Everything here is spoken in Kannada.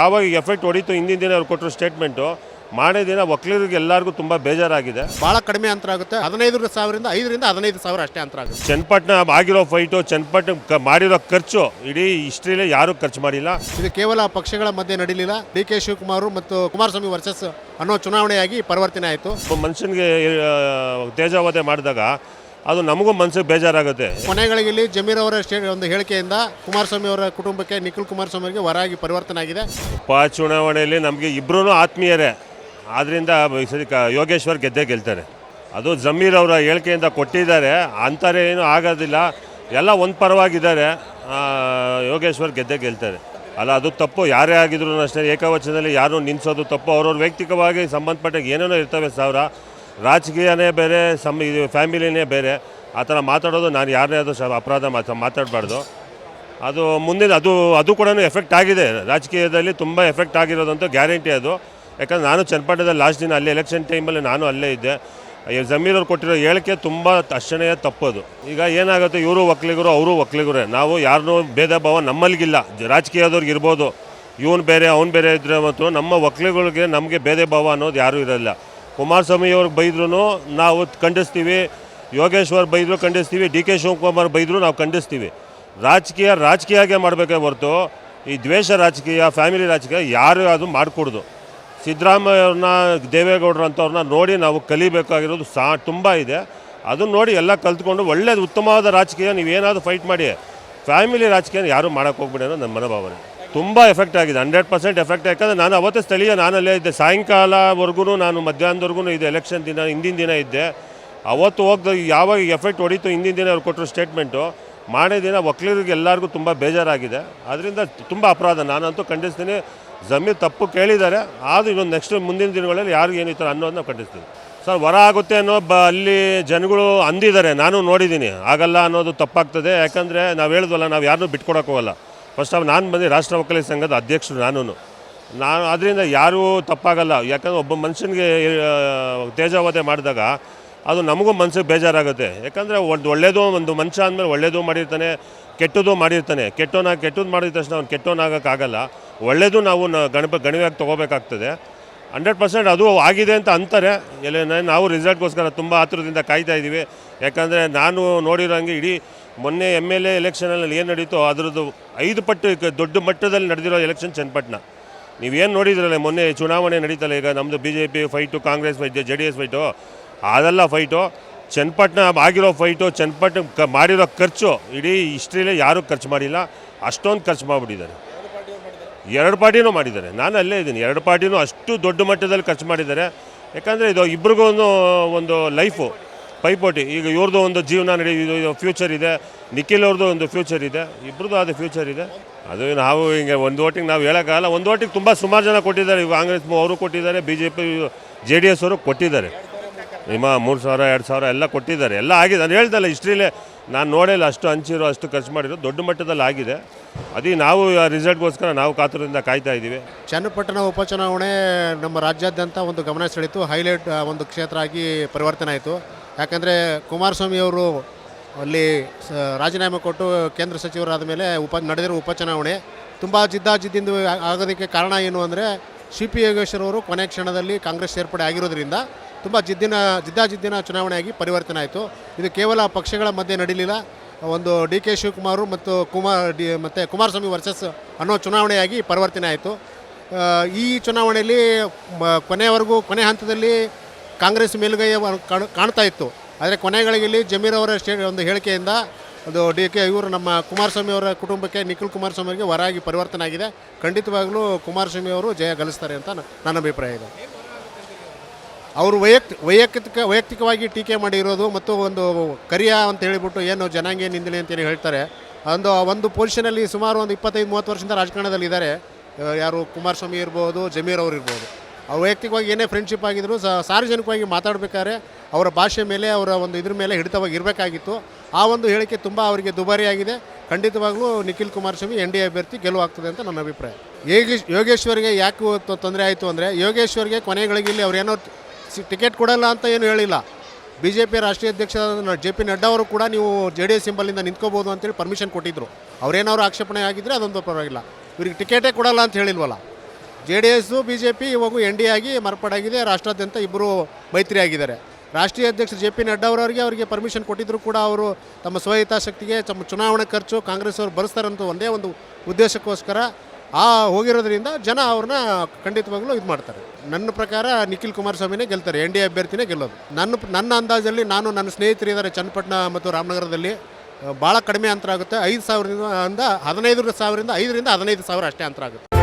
ಯಾವಾಗ ಎಫೆಕ್ಟ್ ಹೊಡಿತು ಹಿಂದಿನ ದಿನ ಅವ್ರು ಕೊಟ್ಟರು ಸ್ಟೇಟ್ಮೆಂಟು ಮಾಡೇ ದಿನ ಒಕ್ಕಲಿಗರಿಗೆ ಎಲ್ಲರಿಗೂ ತುಂಬ ಬೇಜಾರಾಗಿದೆ. ಭಾಳ ಕಡಿಮೆ ಅಂತರ ಆಗುತ್ತೆ. ಹದಿನೈದು ಸಾವಿರದಿಂದ ಐದರಿಂದ ಹದಿನೈದು ಸಾವಿರ ಅಷ್ಟೇ ಅಂತರ ಆಗುತ್ತೆ. ಚನ್ನಪಟ್ಟಣ ಆಗಿರೋ ಫೈಟು ಚನ್ನಪಟ್ಟಣ ಮಾಡಿರೋ ಖರ್ಚು ಇಡೀ ಹಿಸ್ಟ್ರಿಲೇ ಯಾರೂ ಖರ್ಚು ಮಾಡಿಲ್ಲ. ಇದು ಕೇವಲ ಪಕ್ಷಗಳ ಮಧ್ಯೆ ನಡೀಲಿಲ್ಲ. ಡಿ ಕೆ ಶಿವಕುಮಾರ್ ಮತ್ತು ಕುಮಾರಸ್ವಾಮಿ ವರ್ಸಸ್ ಅನ್ನೋ ಚುನಾವಣೆಯಾಗಿ ಪರಿವರ್ತನೆ ಆಯಿತು. ಒಬ್ಬ ಮನುಷ್ಯನಿಗೆ ತೇಜಾವಧೆ ಮಾಡಿದಾಗ ಅದು ನಮಗೂ ಮನಸ್ಸಿಗೆ ಬೇಜಾರಾಗುತ್ತೆ. ಕೊನೆಗಳಿಗೆ ಜಮೀರ್ ಅವರ ಸ್ಟೇ ಒಂದು ಹೇಳಿಕೆಯಿಂದ ಕುಮಾರಸ್ವಾಮಿ ಅವರ ಕುಟುಂಬಕ್ಕೆ ನಿಖಿಲ್ ಕುಮಾರಸ್ವಾಮಿ ಅವರಿಗೆ ಹೊರಾಗಿ ಪರಿವರ್ತನೆ ಆಗಿದೆ. ಉಪಚುನಾವಣೆಯಲ್ಲಿ ನಮಗೆ ಇಬ್ಬರೂ ಆತ್ಮೀಯರೇ. ಆದ್ದರಿಂದ ಈ ಸರಿ ಕ ಯೋಗೇಶ್ವರ್ ಗೆದ್ದೇ ಗೆಲ್ತಾರೆ. ಅದು ಜಮೀರ್ ಅವರ ಹೇಳಿಕೆಯಿಂದ ಕೊಟ್ಟಿದ್ದಾರೆ. ಅಂತಾರೆ ಏನು ಆಗೋದಿಲ್ಲ. ಎಲ್ಲ ಒಂದು ಪರವಾಗಿದ್ದಾರೆ. ಆ, ಯೋಗೇಶ್ವರ್ ಗೆದ್ದೇ ಗೆಲ್ತಾರೆ. ಅಲ್ಲ ಅದು ತಪ್ಪು. ಯಾರೇ ಆಗಿದ್ರು ಅಷ್ಟೇ. ಏಕವಚನದಲ್ಲಿ ಯಾರು ನಿಲ್ಲಿಸೋದು ತಪ್ಪು. ಅವ್ರವ್ರ ವೈಯಕ್ತಿಕವಾಗಿ ಸಂಬಂಧಪಟ್ಟಾಗ ಏನೇನೋ ಇರ್ತವೆ ಸಾವಿರ. ರಾಜಕೀಯನೇ ಬೇರೆ, ಸಮ, ಇದು ಫ್ಯಾಮಿಲಿನೇ ಬೇರೆ. ಆ ಥರ ಮಾತಾಡೋದು ನಾನು ಯಾರನ್ನೇ ಅದು ಅಪರಾಧ ಮಾತು ಮಾತಾಡಬಾರ್ದು. ಅದು ಮುಂದಿನ, ಅದು ಅದು ಕೂಡ ಎಫೆಕ್ಟ್ ಆಗಿದೆ. ರಾಜಕೀಯದಲ್ಲಿ ತುಂಬ ಎಫೆಕ್ಟ್ ಆಗಿರೋದಂತೂ ಗ್ಯಾರಂಟಿ ಅದು. ಯಾಕಂದ್ರೆ ನಾನು ಚನ್ನಪಟ್ಟಣದಲ್ಲಿ ಲಾಸ್ಟ್ ದಿನ ಅಲ್ಲಿ ಎಲೆಕ್ಷನ್ ಟೈಮಲ್ಲಿ ನಾನು ಅಲ್ಲೇ ಇದ್ದೆ. ಅವ್ರು ಕೊಟ್ಟಿರೋ ಹೇಳಿಕೆ ತುಂಬ ತಕ್ಷಣೆಯ ತಪ್ಪದು. ಈಗ ಏನಾಗುತ್ತೆ, ಇವರು ಒಕ್ಕಲಿಗರು, ಅವರು ಒಕ್ಕಲಿಗರೇ. ನಾವು ಯಾರನ್ನೂ ಭೇದ ಭಾವ ನಮ್ಮಲ್ಲಿಗಿಲ್ಲ. ರಾಜಕೀಯದವ್ರಿಗೆ ಇರ್ಬೋದು. ಇವನು ಬೇರೆ, ಅವ್ನು ಬೇರೆ ಇದ್ರೆ ಮತ್ತು ನಮ್ಮ ಒಕ್ಕಲಿಗಳಿಗೆ ನಮಗೆ ಭೇದ ಭಾವ ಅನ್ನೋದು ಯಾರೂ ಇರಲ್ಲ. ಕುಮಾರಸ್ವಾಮಿ ಅವ್ರಿಗೆ ಬೈದ್ರೂ ನಾವು ಖಂಡಿಸ್ತೀವಿ, ಯೋಗೇಶ್ವರ್ ಬೈದ್ರು ಖಂಡಿಸ್ತೀವಿ, ಡಿ ಕೆ ಶಿವಕುಮಾರ್ ಬೈದ್ರು ನಾವು ಖಂಡಿಸ್ತೀವಿ. ರಾಜಕೀಯ ರಾಜಕೀಯ ರಾಜಕೀಯಗೆ ಮಾಡಬೇಕೇ ಹೊರತು ಈ ದ್ವೇಷ ರಾಜಕೀಯ, ಫ್ಯಾಮಿಲಿ ರಾಜಕೀಯ ಯಾರು ಅದು ಮಾಡಿಕೊಡ್ದು. ಸಿದ್ದರಾಮಯ್ಯವ್ರನ್ನ ದೇವೇಗೌಡರು ಅಂಥವ್ರನ್ನ ನೋಡಿ ನಾವು ಕಲಿಬೇಕಾಗಿರೋದು ಸಾ, ತುಂಬ ಇದೆ. ಅದನ್ನ ನೋಡಿ ಎಲ್ಲ ಕಲ್ತ್ಕೊಂಡು ಒಳ್ಳೇದು ಉತ್ತಮವಾದ ರಾಜಕೀಯ ನೀವೇನಾದರೂ ಫೈಟ್ ಮಾಡಿ, ಫ್ಯಾಮಿಲಿ ರಾಜಕೀಯ ಯಾರೂ ಮಾಡೋಕ್ಕೆ ಹೋಗ್ಬಿಡಿ ನನ್ನ ಮನೋಭಾವನೆ. ತುಂಬ ಎಫೆಕ್ಟ್ ಆಗಿದೆ. ಹಂಡ್ರೆಡ್ ಪರ್ಸೆಂಟ್ ಎಫೆಕ್ಟ್ ಯಾಕಂದರೆ ನಾನು ಅವತ್ತೇ ಸ್ಥಳೀಯ ನಾನಲ್ಲೇ ಇದ್ದೆ. ಸಾಯಂಕಾಲವರೆಗೂ ನಾನು ಮಧ್ಯಾಹ್ನದವರೆಗೂ ಇದೆ ಎಲೆಕ್ಷನ್ ದಿನ, ಹಿಂದಿನ ದಿನ ಇದ್ದೆ. ಅವತ್ತು ಹೋಗ್ದ ಯಾವಾಗ ಎಫೆಕ್ಟ್ ಹೊಡೀತು ಹಿಂದಿನ ದಿನ ಅವ್ರು ಕೊಟ್ಟರು ಸ್ಟೇಟ್ಮೆಂಟು ಮಾಡೇ ದಿನ ಒಕ್ಕಲಿಗರಿಗೆ ಎಲ್ಲರಿಗೂ ತುಂಬ ಬೇಜಾರಾಗಿದೆ. ಅದರಿಂದ ತುಂಬ ಅಪರಾಧ. ನಾನಂತೂ ಖಂಡಿಸ್ತೀನಿ. ಜಮೀರ್ ತಪ್ಪು ಕೇಳಿದ್ದಾರೆ. ಆದರೂ ಇನ್ನೊಂದು ನೆಕ್ಸ್ಟ್ ಮುಂದಿನ ದಿನಗಳಲ್ಲಿ ಯಾರು ಏನಿತ್ತು ಅನ್ನೋದನ್ನ ಖಂಡಿಸ್ತೀನಿ ಸರ್, ವರ ಆಗುತ್ತೆ ಅನ್ನೋ ಬ, ಅಲ್ಲಿ ಜನಗಳು ಅಂದಿದ್ದಾರೆ. ನಾನು ನೋಡಿದ್ದೀನಿ. ಆಗಲ್ಲ ಅನ್ನೋದು ತಪ್ಪಾಗ್ತದೆ. ಯಾಕಂದರೆ ನಾವು ಹೇಳಿದ್ವಲ್ಲ, ನಾವು ಯಾರನ್ನೂ ಬಿಟ್ಕೊಡಕ್ಕೆ ಹೋಗಲ್ಲ. ಫಸ್ಟ್ ಆಫ್ ನಾನು ಬಂದು ರಾಷ್ಟ್ರ ಒಕ್ಕಲಿಗ ಸಂಘದ ಅಧ್ಯಕ್ಷರು ನಾನು ನಾನು ಅದರಿಂದ ಯಾರೂ ತಪ್ಪಾಗಲ್ಲ. ಯಾಕಂದರೆ ಒಬ್ಬ ಮನುಷ್ಯನಿಗೆ ತೇಜಾವಧೆ ಮಾಡಿದಾಗ ಅದು ನಮಗೂ ಮನಸ್ಸಿಗೆ ಬೇಜಾರಾಗುತ್ತೆ. ಯಾಕಂದರೆ ಒಂದು ಒಳ್ಳೆಯದು ಒಂದು ಮನುಷ್ಯ ಅಂದಮೇಲೆ ಒಳ್ಳೆಯದು ಮಾಡಿರ್ತಾನೆ, ಕೆಟ್ಟದ್ದು ಮಾಡಿರ್ತಾನೆ. ಕೆಟ್ಟೋನಾಗಿ ಕೆಟ್ಟದ್ದು ಮಾಡಿದ ತಕ್ಷಣ ಅವ್ನು ಕೆಟ್ಟೋನಾಗೋಕ್ಕಾಗಲ್ಲ. ಒಳ್ಳೆಯದು ನಾವು ಗಣಪ ಗಣಿವೆಯಾಗಿ ತೊಗೋಬೇಕಾಗ್ತದೆ. ಹಂಡ್ರೆಡ್ ಪರ್ಸೆಂಟ್ ಅದು ಆಗಿದೆ ಅಂತ ಅಂತಾರೆ. ಎಲ್ಲ ನಾವು ರಿಸಲ್ಟ್ಗೋಸ್ಕರ ತುಂಬ ಆತುರದಿಂದ ಕಾಯ್ತಾ ಇದ್ದೀವಿ. ಯಾಕಂದರೆ ನಾನು ನೋಡಿರೋಂಗೆ ಇಡೀ ಮೊನ್ನೆ ಎಂ ಎಲ್ ಎ ಎಲೆಕ್ಷನಲ್ಲಿ ಏನು ನಡೀತೋ ಅದರದ್ದು ಐದು ಪಟ್ಟು ದೊಡ್ಡ ಮಟ್ಟದಲ್ಲಿ ನಡೆದಿರೋ ಎಲೆಕ್ಷನ್ ಚನ್ನಪಟ್ಟಣ. ನೀವೇನು ನೋಡಿದ್ರಲ್ಲ ಮೊನ್ನೆ ಚುನಾವಣೆ ನಡೀತಲ್ಲ ಈಗ ನಮ್ಮದು B J P fight, Congress fight, J D S fight, ಅದೆಲ್ಲ ಫೈಟು. ಚನ್ನಪಟ್ಟಣ ಆಗಿರೋ ಫೈಟು, ಚನ್ನಪಟ್ಟಣ ಮಾಡಿರೋ ಖರ್ಚು ಇಡೀ ಹಿಸ್ಟ್ರಿಲೇ ಯಾರೂ ಖರ್ಚು ಮಾಡಿಲ್ಲ, ಅಷ್ಟೊಂದು ಖರ್ಚು ಮಾಡಿಬಿಟ್ಟಿದ್ದಾರೆ. ಎರಡು ಪಾರ್ಟಿನೂ ಮಾಡಿದ್ದಾರೆ. ನಾನು ಅಲ್ಲೇ ಇದ್ದೀನಿ. ಎರಡು ಪಾರ್ಟಿನೂ ಅಷ್ಟು ದೊಡ್ಡ ಮಟ್ಟದಲ್ಲಿ ಖರ್ಚು ಮಾಡಿದ್ದಾರೆ. ಯಾಕಂದರೆ ಇದು ಇಬ್ರಿಗೂ ಒಂದು ಒಂದು ಲೈಫು, ಪೈಪೋಟಿ. ಈಗ ಇವ್ರದ್ದು ಒಂದು ಜೀವನ ನಡಿ, ಇದು ಫ್ಯೂಚರ್ ಇದೆ. ನಿಖಿಲ್ ಅವ್ರದ್ದು ಒಂದು ಫ್ಯೂಚರ್ ಇದೆ. ಇಬ್ರದ್ದು ಆದ ಫ್ಯೂಚರ್ ಇದೆ. ಅದು ನಾವು ಹಿಂಗೆ ಒಂದು ಓಟಿಗೆ ನಾವು ಹೇಳೋಕ್ಕಾಗಲ್ಲ. ಒಂದು ಓಟಿಗೆ ತುಂಬ ಸುಮಾರು ಜನ ಕೊಟ್ಟಿದ್ದಾರೆ. ಕಾಂಗ್ರೆಸ್ ಅವರು ಕೊಟ್ಟಿದ್ದಾರೆ. B J P J D S ಅವರು ಕೊಟ್ಟಿದ್ದಾರೆ. ನಿಮ್ಮ ಮೂರು ಸಾವಿರ, ಎರಡು ಸಾವಿರ ಎಲ್ಲ ಕೊಟ್ಟಿದ್ದಾರೆ. ಎಲ್ಲ ಆಗಿದೆ. ನಾನು ಹೇಳ್ದಲ್ಲ, ಹಿಸ್ಟ್ರಿಲೇ ನಾನು ನೋಡಿಲ್ಲ ಅಷ್ಟು ಹಂಚಿರೋ ಅಷ್ಟು ಖರ್ಚು ಮಾಡಿರೋ ದೊಡ್ಡ ಮಟ್ಟದಲ್ಲಿ ಆಗಿದೆ. ಅದೇ ನಾವು ರಿಸಲ್ಟ್ಗೋಸ್ಕರ ನಾವು ಕಾತುರದಿಂದ ಕಾಯ್ತಾ ಇದ್ದೀವಿ. ಚನ್ನಪಟ್ಟಣ ಉಪಚುನಾವಣೆ ನಮ್ಮ ರಾಜ್ಯಾದ್ಯಂತ ಒಂದು ಗಮನ ಸೆಳೀತು ಹೈಲೈಟ್ ಒಂದು ಕ್ಷೇತ್ರ ಆಗಿ ಪರಿವರ್ತನೆ ಆಯಿತು. ಯಾಕಂದರೆ ಕುಮಾರಸ್ವಾಮಿ ಅವರು ಅಲ್ಲಿ ರಾಜೀನಾಮೆ ಕೊಟ್ಟು ಕೇಂದ್ರ ಸಚಿವರಾದ ಮೇಲೆ ಉಪ ನಡೆದಿರೋ ಉಪಚುನಾವಣೆ ತುಂಬ ಜಿದ್ದಾಜಿದ್ದಿಂದ ಆಗೋದಕ್ಕೆ ಕಾರಣ ಏನು ಅಂದರೆ ಸಿ ಪಿ ಯೋಗೇಶ್ವರವರು ಕೊನೆ ಕ್ಷಣದಲ್ಲಿ ಕಾಂಗ್ರೆಸ್ ಸೇರ್ಪಡೆ ಆಗಿರೋದ್ರಿಂದ ತುಂಬ ಜಿದ್ದಿನ ಜಿದ್ದಾಜಿದ್ದಿನ ಚುನಾವಣೆಯಾಗಿ ಪರಿವರ್ತನೆ ಆಯಿತು. ಇದು ಕೇವಲ ಪಕ್ಷಗಳ ಮಧ್ಯೆ ನಡೀಲಿಲ್ಲ. ಒಂದು ಡಿ ಕೆ ಶಿವಕುಮಾರ್ ಮತ್ತು ಕುಮಾರ್ ಡಿ ಮತ್ತು ಕುಮಾರಸ್ವಾಮಿ ವರ್ಸಸ್ ಅನ್ನೋ ಚುನಾವಣೆಯಾಗಿ ಪರಿವರ್ತನೆ ಆಯಿತು. ಈ ಚುನಾವಣೆಯಲ್ಲಿ ಕೊನೆಯವರೆಗೂ ಕೊನೆ ಹಂತದಲ್ಲಿ ಕಾಂಗ್ರೆಸ್ ಮೇಲುಗೈ ಕಾಣ್- ಕಾಣ್ತಾ ಇತ್ತು. ಆದರೆ ಕೊನೆಗಳಿಗೆಲ್ಲಿ ಜಮೀರ್ ಅವರ ಒಂದು ಹೇಳಿಕೆಯಿಂದ ಅದು ಡಿ ಕೆ, ಇವರು ನಮ್ಮ ಕುಮಾರಸ್ವಾಮಿ ಅವರ ಕುಟುಂಬಕ್ಕೆ ನಿಖಿಲ್ ಕುಮಾರಸ್ವಾಮಿ ಅವರಿಗೆ ವರಾಗಿ ಪರಿವರ್ತನೆ ಆಗಿದೆ. ಖಂಡಿತವಾಗಲೂ ಕುಮಾರಸ್ವಾಮಿ ಅವರು ಜಯ ಗಳಿಸ್ತಾರೆ ಅಂತ ನನ್ನ ಅಭಿಪ್ರಾಯ ಇದೆ. ಅವರು ವೈಯಕ್ತಿ, ವೈಯಕ್ತಿಕ, ವೈಯಕ್ತಿಕವಾಗಿ ಟೀಕೆ ಮಾಡಿರೋದು ಮತ್ತು ಒಂದು ಕರಿಯ ಅಂತ ಹೇಳಿಬಿಟ್ಟು ಏನು ಜನಾಂಗೀಯ ನಿಂದನೆ ಅಂತೇಳಿ ಹೇಳ್ತಾರೆ. ಒಂದು ಒಂದು ಪೊಸಿಷನಲ್ಲಿ ಸುಮಾರು ಒಂದು ಇಪ್ಪತ್ತೈದು, ಮೂವತ್ತು ವರ್ಷದಿಂದ ರಾಜಕಾರಣದಲ್ಲಿ ಇದ್ದಾರೆ. ಯಾರು ಕುಮಾರಸ್ವಾಮಿ ಇರ್ಬೋದು, ಜಮೀರ್ ಅವರು ಇರ್ಬೋದು. ಅವ್ರು ವೈಯಕ್ತಿಕವಾಗಿ ಏನೇ ಫ್ರೆಂಡ್ಶಿಪ್ ಆಗಿದ್ರು ಸಾರ್ವಜನಿಕವಾಗಿ ಮಾತಾಡಬೇಕಾದ್ರೆ ಅವರ ಭಾಷೆ ಮೇಲೆ, ಅವರ ಒಂದು ಇದ್ರ ಮೇಲೆ ಹಿಡಿತವಾಗಿ ಇರಬೇಕಾಗಿತ್ತು. ಆ ಒಂದು ಹೇಳಿಕೆ ತುಂಬ ಅವರಿಗೆ ದುಬಾರಿಯಾಗಿದೆ. ಖಂಡಿತವಾಗಲೂ Nikhil Kumaraswamy N D A ಅಭ್ಯರ್ಥಿ ಗೆಲುವಾಗ್ತದೆ ಅಂತ ನನ್ನ ಅಭಿಪ್ರಾಯ. ಯೋಗೇಶ್, ಯೋಗೇಶ್ವರಿಗೆ ಯಾಕೆ ತೊಂದರೆ ಆಯಿತು ಅಂದರೆ ಯೋಗೇಶ್ವರ್ಗೆ ಕೊನೆಗಳಿಗೆ ಇಲ್ಲಿ ಸಿ- ಟಿಕೆಟ್ ಕೊಡಲ್ಲ ಅಂತ ಏನು ಹೇಳಿಲ್ಲ. ಬಿ ಜೆ ಪಿ ರಾಷ್ಟ್ರೀಯ ಅಧ್ಯಕ್ಷ ಜೆ ಪಿ ನಡ್ಡಾ ಅವರು ಕೂಡ ನೀವು ಜೆ ಡಿ ಎಸ್ ಸಿಂಬಲಿಂದ ನಿಂತ್ಕೋಬೋದು ಅಂತೇಳಿ ಪರ್ಮಿಷನ್ ಕೊಟ್ಟಿದ್ದರು ಅವ್ರೇನಾದ್ರು ಆಕ್ಷೇಪಣೆ ಆಗಿದ್ದರೆ ಅದೊಂದು ಪರವಾಗಿಲ್ಲ. ಇವ್ರಿಗೆ ಟಿಕೆಟೇ ಕೊಡಲ್ಲ ಅಂತ ಹೇಳಿಲ್ವಲ್ಲ. J D S B J P ಇವಾಗ ಎನ್ ಡಿ ಆಗಿ ಮಾರ್ಪಾಡಾಗಿದೆ. ರಾಷ್ಟ್ರಾದ್ಯಂತ ಇಬ್ಬರು ಮೈತ್ರಿ ಆಗಿದ್ದಾರೆ ರಾಷ್ಟ್ರೀಯ ಅಧ್ಯಕ್ಷ ಜೆ ಪಿ ನಡ್ಡಾ ಅವರವರಿಗೆ ಅವರಿಗೆ ಪರ್ಮಿಷನ್ ಕೊಟ್ಟಿದ್ರು ಕೂಡ ಅವರು ತಮ್ಮ ಸ್ವಹಿತಾಸಕ್ತಿಗೆ ತಮ್ಮ ಚುನಾವಣಾ ಖರ್ಚು ಕಾಂಗ್ರೆಸ್ ಅವರು ಭರಿಸ್ತಾರಂತ ಒಂದೇ ಒಂದು ಉದ್ದೇಶಕ್ಕೋಸ್ಕರ ಆ ಹೋಗಿರೋದ್ರಿಂದ ಜನ ಅವ್ರನ್ನ ಖಂಡಿತವಾಗ್ಲೂ ಇದು ಮಾಡ್ತಾರೆ. ನನ್ನ ಪ್ರಕಾರ ನಿಖಿಲ್ ಕುಮಾರಸ್ವಾಮಿನೇ ಗೆಲ್ತಾರೆ, ಎನ್ ಡಿ ಎ ಅಭ್ಯರ್ಥಿನೇ ಗೆಲ್ಲೋದು. ನನ್ನ ನನ್ನ ಅಂದಾಜಲ್ಲಿ ನಾನು ನನ್ನ ಸ್ನೇಹಿತರಿದ್ದಾರೆ ಚನ್ನಪಟ್ಟಣ ಮತ್ತು ರಾಮನಗರದಲ್ಲಿ ಭಾಳ ಕಡಿಮೆ ಅಂತರ ಆಗುತ್ತೆ, ಐದು ಸಾವಿರದಿಂದ, ಹದಿನೈದು ಸಾವಿರದಿಂದ ಐದರಿಂದ ಹದಿನೈದು ಸಾವಿರ ಅಷ್ಟೇ ಅಂತರ ಆಗುತ್ತೆ.